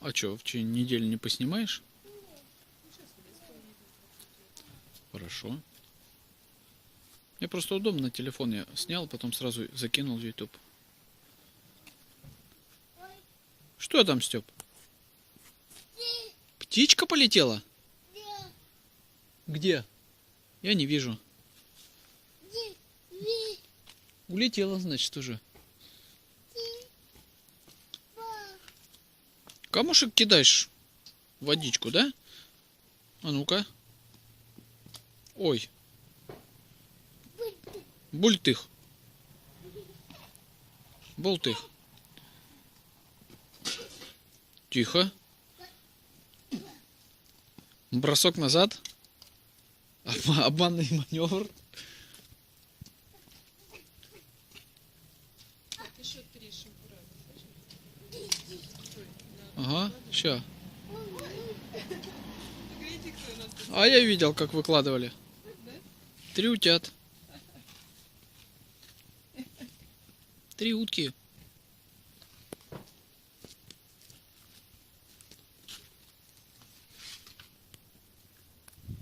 А что, в течение недели не поснимаешь? Хорошо. Мне просто удобно на телефон я снял, потом сразу закинул в YouTube. Что там, Степ? Птичка полетела? Где? Я не вижу. Улетела, значит, уже. Камушек кидаешь водичку, да? А ну-ка. Ой. Бультых. Болтых. Тихо. Бросок назад. Обма- Обманный маневр. Ты що трішим Ага, ща. А я видел, как выкладывали. Три утят. Три утки.